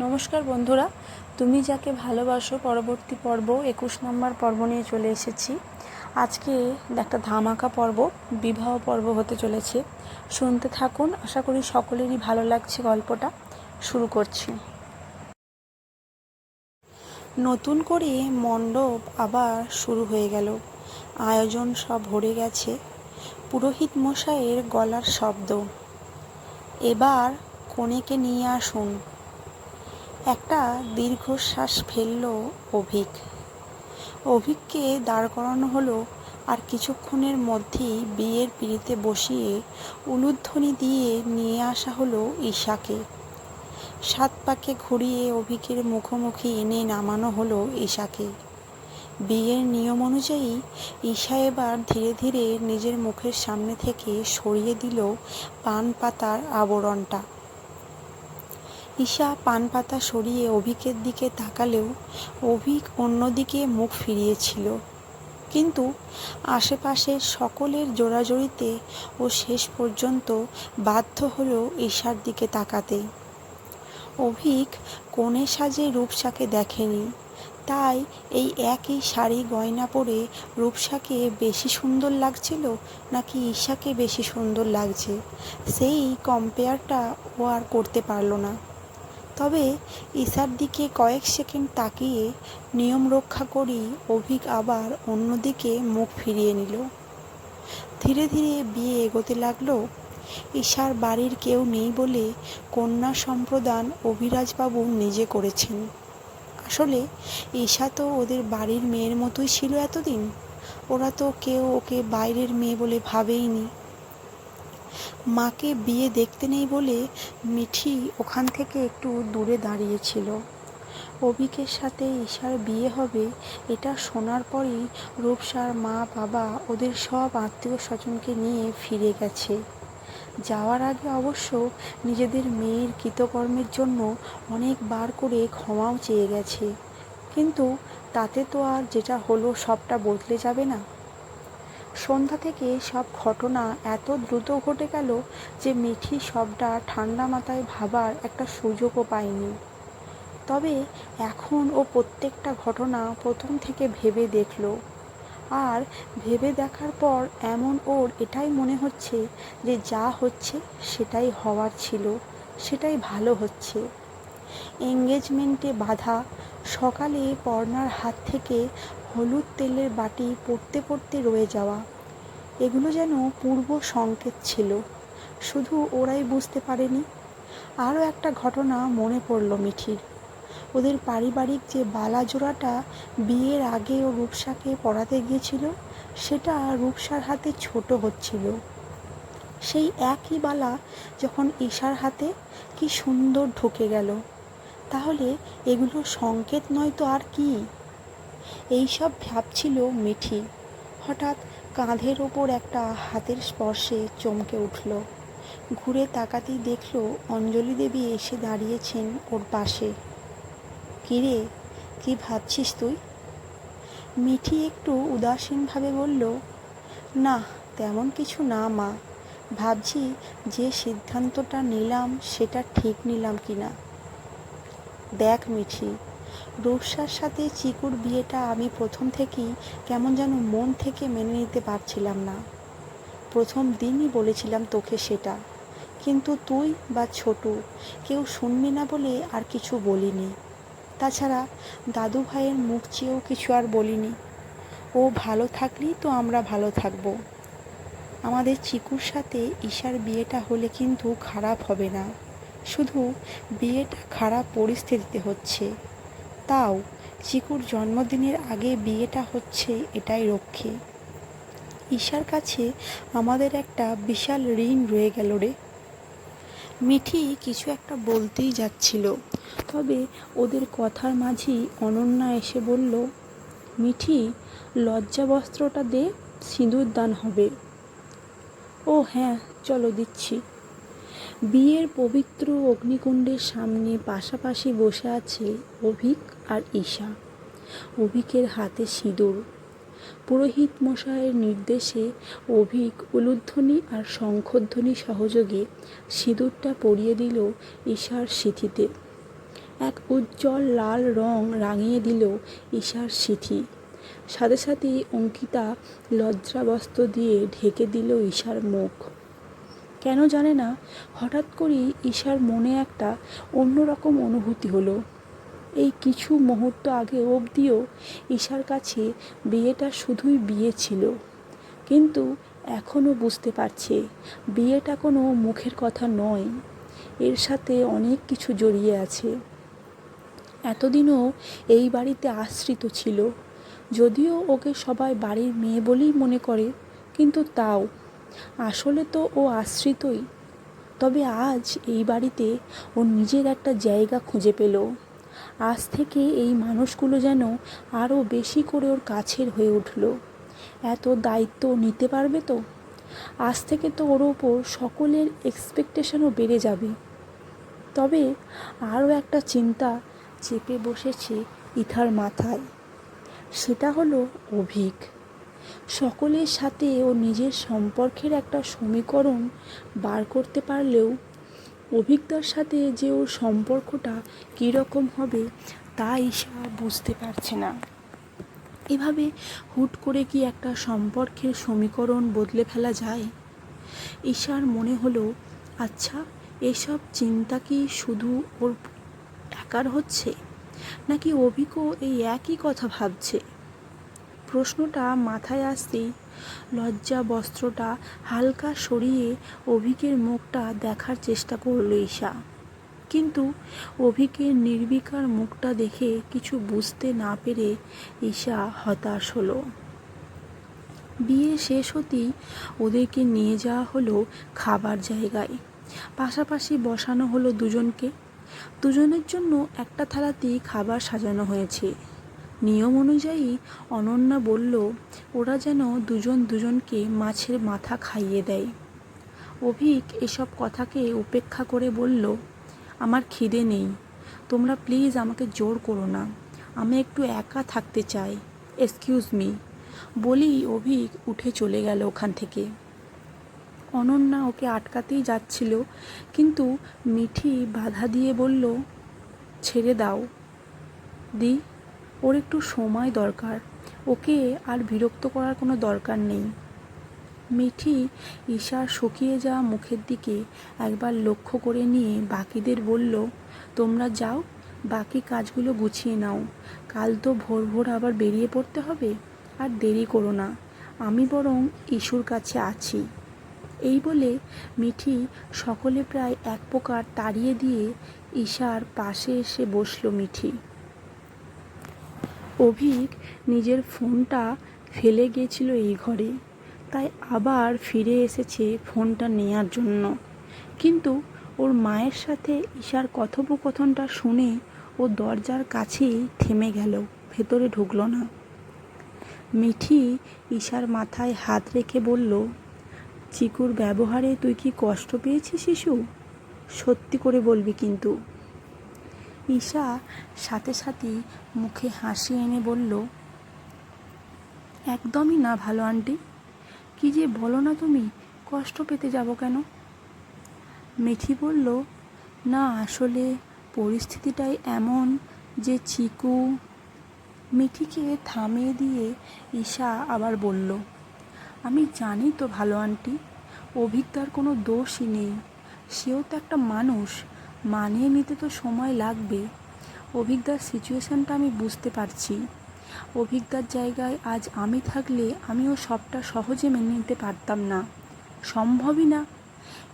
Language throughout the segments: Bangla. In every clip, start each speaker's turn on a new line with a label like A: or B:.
A: নমস্কার বন্ধুরা, তুমি যাকে ভালোবাসো, পরবর্তী পর্ব, একুশ নম্বর পর্ব নিয়ে চলে এসেছি। আজকে একটা ধামাকা পর্ব, বিবাহ পর্ব হতে চলেছে। শুনতে থাকুন, আশা করি সকলেরই ভালো লাগছে গল্পটা। শুরু করছি। নতুন করে মণ্ডপ আবার শুরু হয়ে গেল। আয়োজন সব ভরে গেছে। পুরোহিত মশাইয়ের গলার শব্দ। এবার কনেকে নিয়ে আসুন। একটা দীর্ঘশ্বাস ফেলল অভিক। অভিককে দাঁড় করানো হলো আর কিছুক্ষণের মধ্যেই বিয়ের পিড়িতে বসিয়ে উলুধ্বনি দিয়ে নিয়ে আসা হলো ঈশাকে। সাত পাকে ঘুরিয়ে অভিকের মুখোমুখি এনে নামানো হলো ঈশাকে। বিয়ের নিয়ম অনুযায়ী ঈশা এবার ধীরে ধীরে নিজের মুখের সামনে থেকে সরিয়ে দিল পান পাতার আবরণটা। ঈশা পান পাতা সরিয়ে অভিকের দিকে তাকালেও অভিক অন্যদিকে মুখ ফিরিয়েছিল। কিন্তু আশেপাশের সকলের জোড়াজড়িতে ও শেষ পর্যন্ত বাধ্য হলো ঈশার দিকে তাকাতে। অভিক কোণে সাজে রূপসাকে দেখেনি। তাই এই একই শাড়ি গয়না পরে রূপসাকে বেশি সুন্দর লাগছিল নাকি ঈশাকে বেশি সুন্দর লাগছে? সেই কম্পেয়ারটা ও আর করতে পারল না। তবে ঈশার দিকে কয়েক সেকেন্ড তাকিয়ে নিয়ম রক্ষা করেই অভিক আবার অন্যদিকে মুখ ফিরিয়ে নিল। ধীরে ধীরে বিয়ে এগোতে লাগল। ঈশার বাড়ির কেউ নেই বলে কন্যা সম্প্রদান অভিরাজবাবু নিজে করেছেন। আসলে ঈশা তো ওদের বাড়ির মেয়ের মতোই ছিল এতদিন। ওরা তো কেউ ওকে বাইরের মেয়ে বলে ভাবেইনি। মাকে বিয়ে দেখতে নেই বলে মিঠি ওখান থেকে একটু দূরে দাঁড়িয়েছিল। অভিকের সাথে ঈশার বিয়ে হবে, এটা শোনার পরই রূপসার মা, বাবা ওদের সব আত্মীয় স্বজনকে নিয়ে ফিরে গেছে। যাওয়ার আগে অবশ্য নিজেদের মেয়ের কৃতকর্মের জন্য অনেকবার করে ক্ষমাও চেয়ে গেছে। কিন্তু তাতে তো আর যেটা হলো সবটা বদলে যাবে না। সন্ধ্যা থেকে সব ঘটনা এত দ্রুত ঘটে গেল যে মিঠি সবটা ঠান্ডা মাথায় ভাবার একটা সুযোগও পায়নি। তবে এখন ও প্রত্যেকটা ঘটনা প্রথম থেকে ভেবে দেখল। আর ভেবে দেখার পর এমন ওর এটাই মনে হচ্ছে যে যা হচ্ছে সেটাই হওয়ার ছিল, সেটাই ভালো হচ্ছে। এঙ্গেজমেন্টে বাধা, সকালে পর্নার হাত থেকে হলুদ তেলের বাটি পড়তে পড়তে রয়ে যাওয়া। এগুলো যেন পূর্ব সংকেত ছিল। শুধু ওরাই বুঝতে পারেনি। আরও একটা ঘটনা মনে পড়ল মিঠির। ওদের পারিবারিক যে বালা জোড়াটা বিয়ের আগে ও রূপসাকে পড়াতে গিয়েছিল, সেটা রূপসার হাতে ছোট হচ্ছিল। সেই একই বালা যখন ঈশার হাতে, কি সুন্দর ঢুকে গেল। তাহলে এগুলো সংকেত নয় তো আর কি? এইসব ভাবছিল মিঠি। হঠাৎ কাঁধের ওপর একটা হাতের স্পর্শে চমকে উঠল। ঘুরে তাকাতেই দেখল অঞ্জলি দেবী এসে দাঁড়িয়েছেন ওর পাশে। কিরে, কি ভাবছিস তুই? মিঠি একটু উদাসীনভাবে বলল, না, তেমন কিছু না মা। ভাবছি যে সিদ্ধান্তটা নিলাম সেটা ঠিক নিলাম কি না দেখ মিঠি রূপসার সাথে চিকুর বিয়েটা আমি প্রথম থেকেই কেমন যেন মন থেকে মেনে নিতে পারছিলাম না। প্রথম দিনই বলেছিলাম তোকে সেটা। কিন্তু তুই বা ছোটু কেউ শুনবি না বলে আর কিছু বলিনি। তাছাড়া দাদু ভাইয়ের মুখ চেয়েও কিছু আর বলিনি। ও ভালো থাকলেই তো আমরা ভালো থাকব। আমাদের চিকুর সাথে ঈশার বিয়েটা হলে কিন্তু খারাপ হবে না। শুধু বিয়েটা খারাপ পরিস্থিতিতে হচ্ছে। তাও চিকুর জন্মদিনের আগে বিয়েটা হচ্ছে এটাই রক্ষে। ঈশার কাছে আমাদের একটা বিশাল ঋণ রয়ে গেল রে। মিঠি কিছু একটা বলতেই যাচ্ছিল, তবে ওদের কথার মাঝেই অনন্যা এসে বলল, মিঠি, লজ্জা বস্ত্রটা দে, সিঁদুর দান হবে। ও হ্যাঁ চলো দিচ্ছি। বিয়ের পবিত্র অগ্নিকুণ্ডের সামনে পাশাপাশি বসে আছে অভিক আর ঈশা। অভিকের হাতে সিঁদুর। পুরোহিত মশাইয়ের নির্দেশে অভিক উলুধ্বনি আর শঙ্খধ্বনি সহযোগে সিঁদুরটা পরিয়ে দিল ঈশার সিথিতে। এক উজ্জ্বল লাল রং রাঙিয়ে দিল ঈশার সিথি। সাথে সাথেই অঙ্কিতা লজ্জাবস্ত্র দিয়ে ঢেকে দিল ঈশার মুখ। কেন জানে না, হঠাৎ করেই ঈশার মনে একটা অন্যরকম অনুভূতি হলো। এই কিছু মুহূর্ত আগে অবধিও ঈশার কাছে বিয়েটা শুধুই বিয়ে ছিল। কিন্তু এখনও বুঝতে পারছে, বিয়েটা কোনো মুখের কথা নয়। এর সাথে অনেক কিছু জড়িয়ে আছে। এতদিনও এই বাড়িতে আশ্রিত ছিল। যদিও ওকে সবাই বাড়ির মেয়ে বলেই মনে করে, কিন্তু তাও। আসলে তো ও আশ্রিতই। তবে আজ এই বাড়িতে ও নিজের একটা জায়গা খুঁজে পেল। আজ থেকে এই মানুষগুলো যেন আরও বেশি করে ওর কাছের হয়ে উঠল। এত দায়িত্ব নিতে পারবে তো? আজ থেকে তো ওর ওপর সকলের এক্সপেকটেশনও বেড়ে যাবে। তবে আরও একটা চিন্তা চেপে বসেছে ইথার মাথায়। সেটা হলো অভিক। সকলের সাথে ও নিজের সম্পর্কের একটা সমীকরণ বার করতে পারলেও অভিজ্ঞতার সাথে যে ওর সম্পর্কটা কীরকম হবে, তা ঈশা বুঝতে পারছে না। এভাবে হুট করে কি একটা সম্পর্কের সমীকরণ বদলে ফেলা যায়? ঈশার মনে হলো আচ্ছা এসব চিন্তা কি শুধু ওর একার হচ্ছে? নাকি অভিকও এই একই কথা ভাবছে? প্রশ্নটা মাথায় আসতেই লজ্জা বস্ত্রটা হালকা সরিয়ে অভিকের মুখটা দেখার চেষ্টা করল ঈশা। কিন্তু অভিকের নির্বিকার মুখটা দেখে কিছু বুঝতে না পেরে ঈশা হতাশ হলো। বিয়ে শেষ হতেই ওদেরকে নিয়ে যাওয়া হলো খাবার জায়গায়। পাশাপাশি বসানো হলো দুজনকে। দুজনের জন্য একটা থালাতেই খাবার সাজানো হয়েছে। নিয়ম অনুযায়ী অনন্যা বলল, ওরা যেন দুজন দুজনকে মাছের মাথা খাইয়ে দেয়। অভিক এসব কথাকে উপেক্ষা করে বলল, আমার খিদে নেই। তোমরা প্লিজ আমাকে জোর করো না। আমি একটু একা থাকতে চাই। Excuse me. বলি অভিক উঠে চলে গেল ওখান থেকে। অনন্যা ওকে আটকাতেই যাচ্ছিল, কিন্তু মিঠি বাধা দিয়ে বলল, ছেড়ে দাও। দি ওর একটু সময় দরকার। ওকে আর বিরক্ত করার কোনো দরকার নেই। মিঠি ঈশার শুকিয়ে যাওয়া মুখের দিকে একবার লক্ষ্য করে নিয়ে বাকিদের বলল, তোমরা যাও, বাকি কাজগুলো গুছিয়ে নাও। কাল তো ভোর ভোর আবার বেরিয়ে পড়তে হবে। আর দেরি করো না। আমি বরং ইস্যুর কাছে আছি। এই বলে মিঠি সকলে প্রায় এক প্রকার তাড়িয়ে দিয়ে ঈশার পাশে এসে বসল মিঠি। অভিক নিজের ফোনটা ফেলে গিয়েছিল এই ঘরে। তাই আবার ফিরে এসেছে ফোনটা নেয়ার জন্য। কিন্তু ওর মায়ের সাথে ঈশার কথোপকথনটা শুনে ও দরজার কাছেই থেমে গেল, ভেতরে ঢুকলো না। মিঠি ঈশার মাথায় হাত রেখে বলল, চিকুর ব্যবহারে তুই কি কষ্ট পেয়েছিস, শিশু? সত্যি করে বলবি কিন্তু। ঈশা সাথে সাথেই মুখে হাসি এনে বলল, একদমই না ভালো আন্টি। কি যে বলো না তুমি, কষ্ট পেতে যাব কেন? মিঠি বলল, না, আসলে পরিস্থিতিটাই এমন যে চিকু। মিঠিকে থামিয়ে দিয়ে ঈশা আবার বলল, আমি জানি তো ভালো আন্টি, অভিজ্ঞতার কোনো দোষই নেই। সেও তো একটা মানুষ মানিয়ে নিতে তো সময় লাগবে। অভিজ্ঞার সিচুয়েশানটা আমি বুঝতে পারছি। অভিজ্ঞতার জায়গায় আজ আমি থাকলে আমিও সবটা সহজে মেনে নিতে পারতাম না। সম্ভবই না।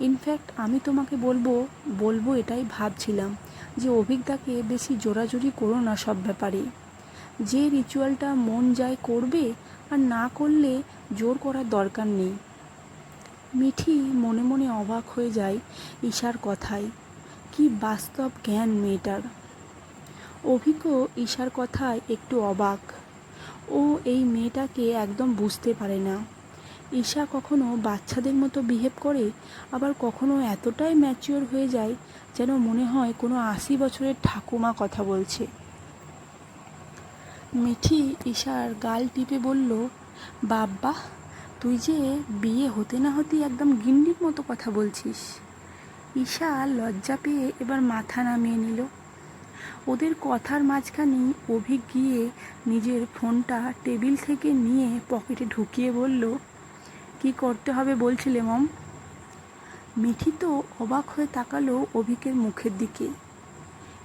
A: ইনফ্যাক্ট আমি তোমাকে বলব বলব এটাই ভাবছিলাম যে অভিজ্ঞাকে বেশি জোরাজুরি করো না সব ব্যাপারে। যে রিচুয়ালটা মন যায় করবে আর না করলে জোর করার দরকার নেই। মিঠি মনে মনে অবাক হয়ে যায় ঈশার কথায়। কি বাস্তব জ্ঞান মেয়েটার? অভিজ্ঞ ঈশার কথায় একটু অবাক। ও এই মেয়েটাকে একদম বুঝতে পারে না। ঈশা কখনো বাচ্চাদের মতো বিহেভ করে, আবার কখনো এতটাই ম্যাচিওর হয়ে যায় যেন মনে হয় কোনো আশি বছরের ঠাকুমা কথা বলছে। মিঠি ঈশার গাল টিপে বলল, বাব্বা, তুই যে বিয়ে হতে না হতেই একদম গিন্ডির মতো কথা বলছিস। ঈশা লজ্জা পেয়ে এবার মাথা নামিয়ে নিল। ওদের কথার মাঝখানেই অভিক গিয়ে নিজের ফোনটা টেবিল থেকে নিয়ে পকেটে ঢুকিয়ে বলল, কি করতে হবে বলছিলে, মম? মিঠি তো অবাক হয়ে তাকালো অভিকের মুখের দিকে।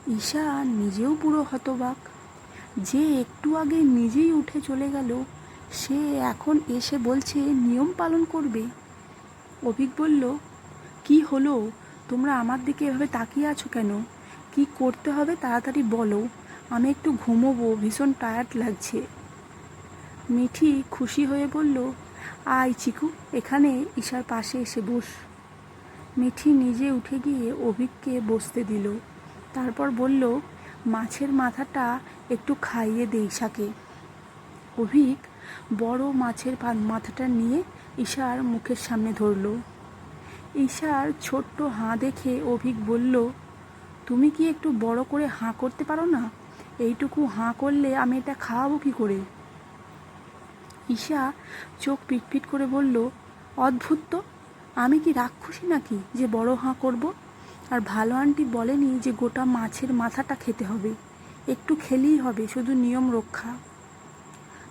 A: ঈশা নিজেও পুরো হতবাক। যে একটু আগে নিজেই উঠে চলে গেল, সে এখন এসে বলছে, নিয়ম পালন করবে? অভিক বলল, কি হলো? তোমরা আমার দিকে এভাবে তাকিয়ে আছো কেন? কি করতে হবে তাড়াতাড়ি বলো। আমি একটু ঘুমোবো, ভীষণ টায়ার্ড লাগছে। মিঠি খুশি হয়ে বলল, আয় চিকু, এখানে ঈশার পাশে এসে বস। মিঠি নিজে উঠে গিয়ে অভিককে বসতে দিল। তারপর বলল, মাছের মাথাটা একটু খাইয়ে দে ঈশাকে। অভিক বড় মাছের মাথাটা নিয়ে ঈশার মুখের সামনে ধরল। ঈশার ছোট্ট হাঁ দেখে অভিক বলল, তুমি কি একটু বড় করে হাঁ করতে পারো না? এইটুকু হাঁ করলে আমি এটা খাওয়াবো কি করে? ঈশা চোখ পিটপিট করে বলল, অদ্ভুত তো। আমি কি রাক্ষসী নাকি যে বড় হাঁ করব? আর ভালো আন্টি বলেনি যে গোটা মাছের মাথাটা খেতে হবে। একটু খেলেই হবে, শুধু নিয়ম রক্ষা।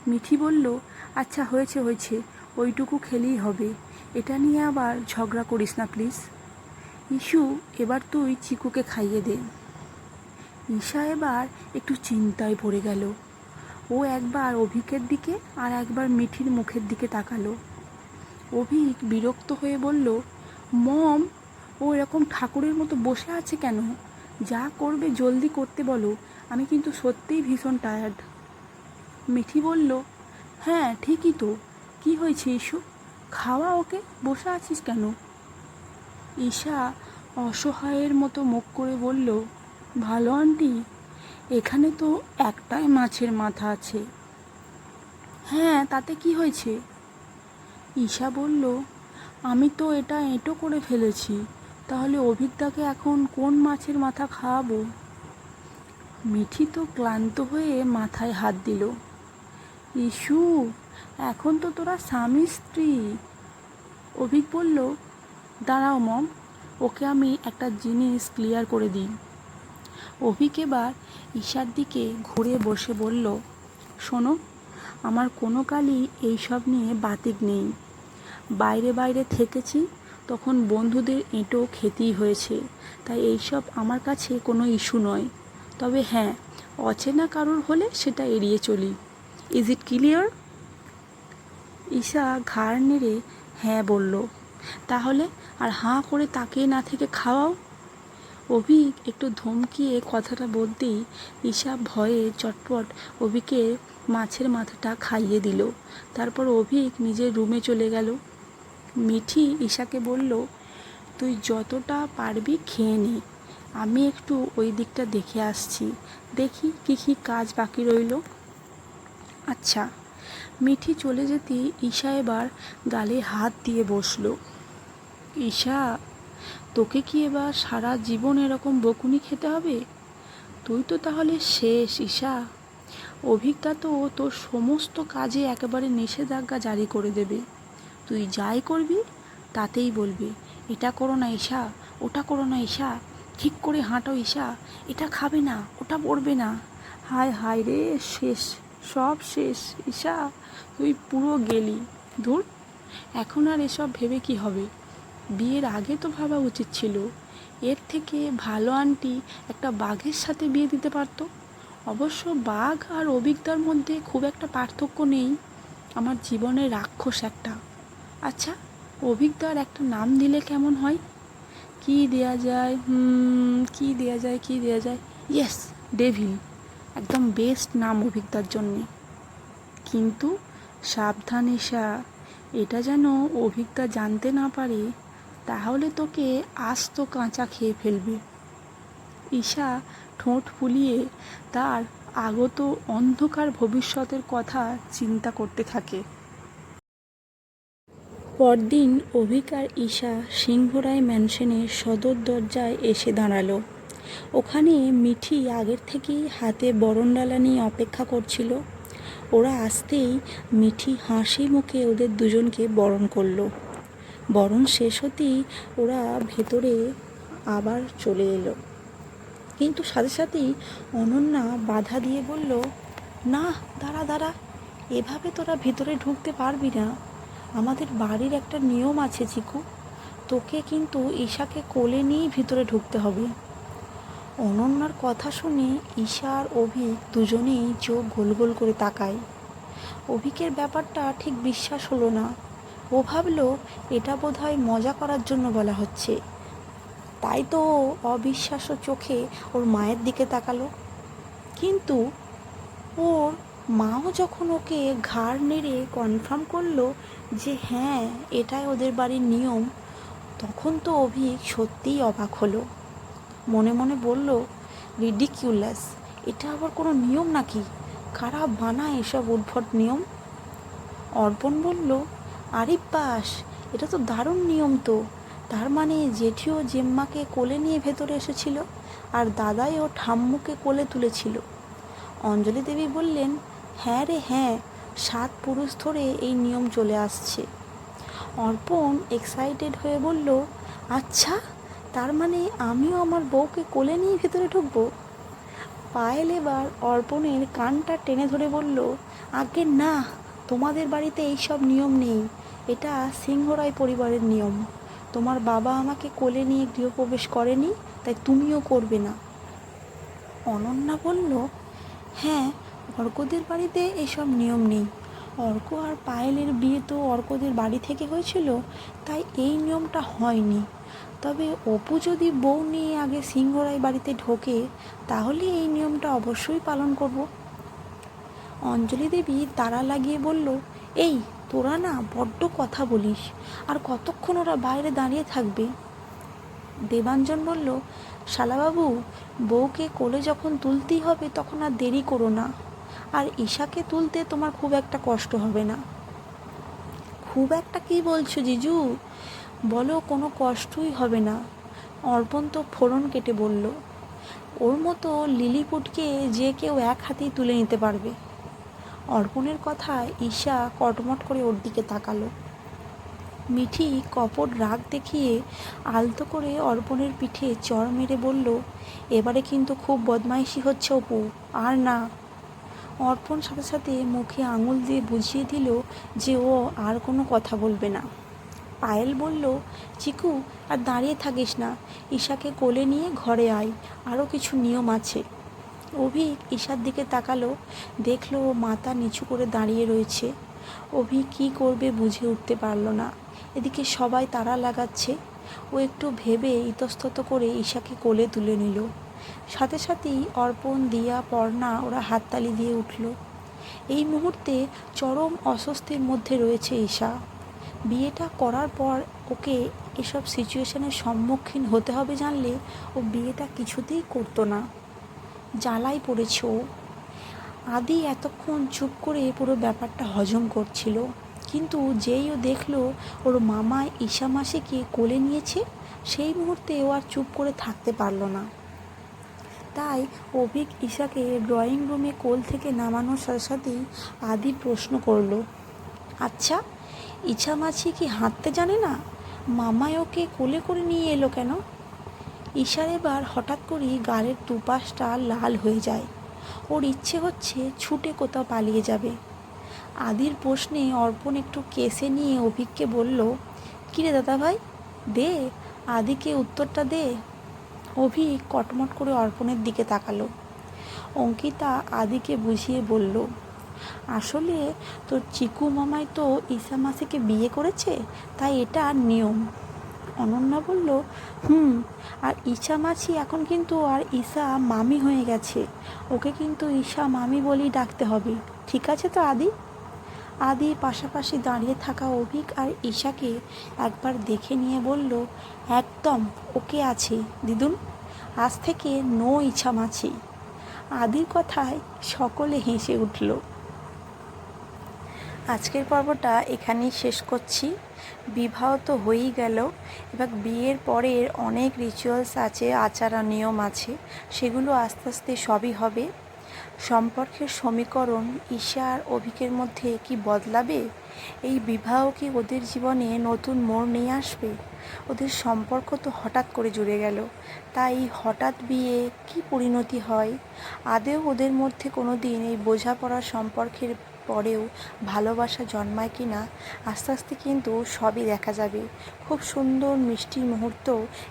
A: মিঠি বলল আচ্ছা হয়েছে হয়েছে। ওইটুকু খেলেই হবে। এটা নিয়ে আবার ঝগড়া করিস না, প্লিজ। ইস্যু এবার তুই চিকুকে খাইয়ে দে। ঈশা এবার একটু চিন্তায় পড়ে গেল। ও একবার অভিকের দিকে আর একবার মিঠির মুখের দিকে তাকালো। অভিক বিরক্ত হয়ে বলল, মম, ও এরকম ঠাকুরের মতো বসে আছে কেন? যা করবে জলদি করতে বলো। আমি কিন্তু সত্যিই ভীষণ টায়ার্ড মিঠি বলল হ্যাঁ ঠিকই তো। কি হয়েছে ইস্যু খাওয়া ওকে? বসে আছিস কেন? ঈশা অসহায়ের মতো মুখ করে বলল, ভালো আন্টি, এখানে তো একটাই মাছের মাথা আছে। হ্যাঁ তাতে কি হয়েছে? ঈশা বলল, আমি তো এটা এঁটো করে ফেলেছি, তাহলে অভিজ্ঞতাকে এখন কোন মাছের মাথা খাওয়াবো? মিঠি তো ক্লান্ত হয়ে মাথায় হাত দিল ইস্যু এখন তো তোরা স্বামী স্ত্রী। অভিক বলল, দাঁড়াও মম, ওকে আমি একটা জিনিস ক্লিয়ার করে দিই। অভিক এবার ঈশার দিকে ঘুরে বসে বলল, শোনো, আমার কোনো কালই এইসব নিয়ে বাতিক নেই। বাইরে বাইরে থেকেছি, তখন বন্ধুদের এঁটো খেতেই হয়েছে, তাই এইসব আমার কাছে কোনো ইস্যু নয়। তবে হ্যাঁ অচেনা কারোর হলে সেটা এড়িয়ে চলি। ইজ ইট ক্লিয়ার ঈশা ঘাড় নেড়ে হ্যাঁ বলল, তাহলে আর হাঁ করে তাকিয়ে না থেকে খাওয়াও? অভিক একটু ধমকিয়ে কথাটা বলতেই ঈশা ভয়ে চটপট অভিকে মাছের মাথাটা খাইয়ে দিল। তারপর অভিক নিজের রুমে চলে গেল। মিঠি ঈশাকে বলল, তুই যতটা পারবি খেয়ে নে। আমি একটু ওই দিকটা দেখে আসছি। দেখি কী কী কাজ বাকি রইল? আচ্ছা। মিঠি চলে যেতে ঈশা এবার গালে হাত দিয়ে বসল। ঈশা, তোকে কি এবার সারা জীবন এরকম বকুনি খেতে হবে? তুই তো তাহলে শেষ, ঈশা। অভিজ্ঞতা তো তোর সমস্ত কাজে একেবারে নিষেধাজ্ঞা জারি করে দেবে। তুই যাই করবি, তাতেই বলবি, এটা করো না ঈশা, ওটা করো না ঈশা। ঠিক করে হাঁটো ঈশা, এটা খাবে না, ওটা পড়বে না। হায় হায় রে, শেষ। সব শেষ। ঈশা, তুই পুরো গেলি। ধুর, এখন আর এসব ভেবে কি হবে? বিয়ের আগে তো ভাবা উচিত ছিল। এর থেকে ভালো আন্টি একটা বাঘের সাথে বিয়ে দিতে পারতো। অবশ্য বাঘ আর অভিজ্ঞতার মধ্যে খুব একটা পার্থক্য নেই। আমার জীবনের রাক্ষস একটা। আচ্ছা অভিজ্ঞতার একটা নাম দিলে কেমন হয়? কি দেয়া যায়? কি দেয়া যায়, কি দেয়া যায়? Yes, devil. একদম বেস্ট নাম অভিজ্ঞতার জন্যে। কিন্তু সাবধান ঈশা, এটা যেন অভিজ্ঞতা জানতে না পারে, তাহলে তোকে আস্ত কাঁচা খেয়ে ফেলবে। ঈশা ঠোঁট ফুলিয়ে তার আগত অন্ধকার ভবিষ্যতের কথা চিন্তা করতে থাকে। পরদিন অভিকার ঈশা সিংহরায় ম্যানশনের সদর দরজায় এসে দাঁড়াল। ওখানে মিঠি আগের থেকেই হাতে বরণডালা নিয়ে অপেক্ষা করছিল। ওরা আসতেই মিঠি হাসি মুখে ওদের দুজনকে বরণ করল। বরণ শেষ হতেই ওরা ভেতরে আবার চলে এলো। কিন্তু সাথে সাথেই অনন্যা বাধা দিয়ে বলল, না, দাঁড়া দাঁড়া, এভাবে তোরা ভিতরে ঢুকতে পারবি না। আমাদের বাড়ির একটা নিয়ম আছে, চিকু। তোকে কিন্তু ঈশাকে কোলে নিয়েই ভিতরে ঢুকতে হবে। অনন্যার কথা শুনে ঈশা আর অভিক দুজনেই চোখ গোল গোল করে তাকায়। অভিকের ব্যাপারটা ঠিক বিশ্বাস হলো না। ও ভাবলো, এটা বোধহয় মজা করার জন্য বলা হচ্ছে। তাই তো ও অবিশ্বাস্য চোখে ওর মায়ের দিকে তাকালো। কিন্তু ওর মাও যখন ওকে ঘাড় নেড়ে কনফার্ম করল যে হ্যাঁ এটাই ওদের বাড়ির নিয়ম, তখন তো অভিক সত্যিই অবাক হলো। মনে মনে বলল, রিডিকিউলাস, এটা আবার কোনো নিয়ম নাকি? কারা বানায় এসব উদ্ভট নিয়ম? অর্পণ বলল, আরে বাস, এটা তো দারুণ নিয়ম তো। তার মানে জেঠিও জেম্মাকে কোলে নিয়ে ভেতরে এসেছিল আর দাদাই ও ঠাম্মুকে কোলে তুলেছিল। অঞ্জলি দেবী বললেন হ্যাঁ রে হ্যাঁ সাত পুরুষ ধরে এই নিয়ম চলে আসছে। অর্পণ এক্সাইটেড হয়ে বলল আচ্ছা তার মানে আমিও আমার বউকে কোলে নিয়ে ভেতরে ঢুকবো? পায়েল এবার অর্পণের কানটা টেনে ধরে বলল, আগে না, তোমাদের বাড়িতে এইসব নিয়ম নেই। এটা সিংহরায় পরিবারের নিয়ম। তোমার বাবা আমাকে কোলে নিয়ে গৃহপ্রবেশ করেনি, তাই তুমিও করবে না। অনন্যা বলল হ্যাঁ অর্কদের বাড়িতে এসব নিয়ম নেই। অর্ক আর পায়েলের বিয়ে তো অর্কদের বাড়ি থেকে হয়েছিল, তাই এই নিয়মটা হয়নি। তবে অপু যদি বউ নিয়ে আগে সিংহরাই বাড়িতে ঢোকে, তাহলে এই নিয়মটা অবশ্যই পালন করব। অঞ্জলি দেবী তারা লাগিয়ে বলল, এই, তোরা না বড্ড কথা বলিস, আর কতক্ষণ ওরা বাইরে দাঁড়িয়ে থাকবে? দেবাঞ্জন বলল, শালাবাবু, বউকে কোলে যখন তুলতেই হবে তখন আর দেরি করো না। আর ঈশাকে তুলতে তোমার খুব একটা কষ্ট হবে না। খুব একটা কি বলছো জিজু? বলো, কোনো কষ্টই হবে না। অর্পণ তো ফোড়ন কেটে বলল, ওর মতো লিলিপুটকে যে কেউ এক হাতেই তুলে নিতে পারবে। অর্পণের কথায় ঈশা কটমট করে ওর দিকে তাকালো। মিঠি কপট রাগ দেখিয়ে আলতো করে অর্পণের পিঠে চড় মেরে বলল, এবারে কিন্তু খুব বদমাইশি হচ্ছে অপু, আর না অর্পণ সাথে সাথে মুখে আঙুল দিয়ে বুঝিয়ে দিল যে ও আর কোনো কথা বলবে না। পায়েল বলল, চিকু, আর দাঁড়িয়ে থাকিস না। ঈশাকে কোলে নিয়ে ঘরে আয়। আরও কিছু নিয়ম আছে। অভিক ঈশার দিকে তাকালো। দেখল ও মাথা নিচু করে দাঁড়িয়ে রয়েছে। অভি কি করবে বুঝে উঠতে পারল না। এদিকে সবাই তারা লাগাচ্ছে। ও একটু ভেবে ইতস্তত করে ঈশাকে কোলে তুলে নিল। সাথে সাথেই অর্পণ, দিয়া, পর্ণা ওরা হাততালি দিয়ে উঠল। এই মুহূর্তে চরম অস্বস্তির মধ্যে রয়েছে ঈশা। বিয়েটা করার পর ওকে এসব সিচুয়েশনের সম্মুখীন হতে হবে জানলে ও বিয়েটা কিছুতেই করতো না। জ্বালাই পড়েছে ও। আদি এতক্ষণ চুপ করে পুরো ব্যাপারটা হজম করছিল। কিন্তু যেই ও দেখল ওর মামা ঈশা মাসিকে কোলে নিয়েছে, সেই মুহূর্তে ও আর চুপ করে থাকতে পারল না। তাই অভিক ঈশাকে ড্রয়িং রুমে কোল থেকে নামানোর সাথে সাথেই আদি প্রশ্ন করল আচ্ছা ইছা মাছি কি হাঁটতে জানে না? মামায় ওকে কোলে করে নিয়ে এলো কেন? ঈশার এবার হঠাৎ করেই গালের দুপাশটা লাল হয়ে যায়। ওর ইচ্ছে হচ্ছে ছুটে কোথাও পালিয়ে যাবে। আদির প্রশ্নে অর্পণ একটু কেসে নিয়ে অভিককে বলল, কিরে দাদা ভাই দে, আদিকে উত্তরটা দে। অভিক কটমট করে অর্পণের দিকে তাকালো। অঙ্কিতা আদিকে বুঝিয়ে বলল, আসলে তোর চিকু মামাই তো ঈশা মাসিকে বিয়ে করেছে, তাই এটা নিয়ম। অনন্যা বলল, হুম, আর ঈশা মাছি এখন কিন্তু আর ঈশা মামি হয়ে গেছে, ওকে কিন্তু ঈশা মামি বলেই ডাকতে হবে। ঠিক আছে তো আদি? আদি পাশাপাশি দাঁড়িয়ে থাকা অভিক আর ঈশাকে একবার দেখে নিয়ে বলল, একদম, ওকে আছে, দিদুন। আজ থেকে নো ইচ্ছা মাছি আদির কথায় সকলে হেসে উঠল। আজকের পর্বটা এখানেই শেষ করছি। বিবাহ তো হয়েই গেল। এবার বিয়ের পরের অনেক রিচুয়ালস আছে, আচার নিয়ম আছে। সেগুলো আস্তে আস্তে সবই হবে। সম্পর্কের সমীকরণ ঈশা আর অভিকের মধ্যে কি বদলাবে? এই বিবাহ কি ওদের জীবনে নতুন মোড় নিয়ে আসবে? ওদের সম্পর্ক তো হঠাৎ করে জুড়ে গেল। তাই হঠাৎ বিয়ে কি পরিণতি হয়? আদেও ওদের মধ্যে কোনো দিন এই বোঝাপড়া সম্পর্কের পরেও ভালোবাসা জন্মায় কি না, আস্তে আস্তে কিন্তু সবই দেখা যাবে। খুব সুন্দর মিষ্টি মুহূর্ত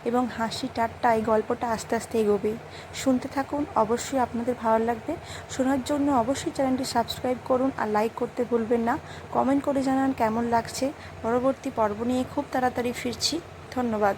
A: এবং হাসি ঠাট্টায় গল্পটা আস্তে আস্তে এগোবে। শুনতে থাকুন, অবশ্যই আপনাদের ভালো লাগবে। শোনার জন্য অবশ্যই চ্যানেলটি সাবস্ক্রাইব করুন আর লাইক করতে ভুলবেন না। কমেন্ট করে জানান কেমন লাগছে। পরবর্তী পর্ব নিয়ে খুব তাড়াতাড়ি ফিরছি। ধন্যবাদ।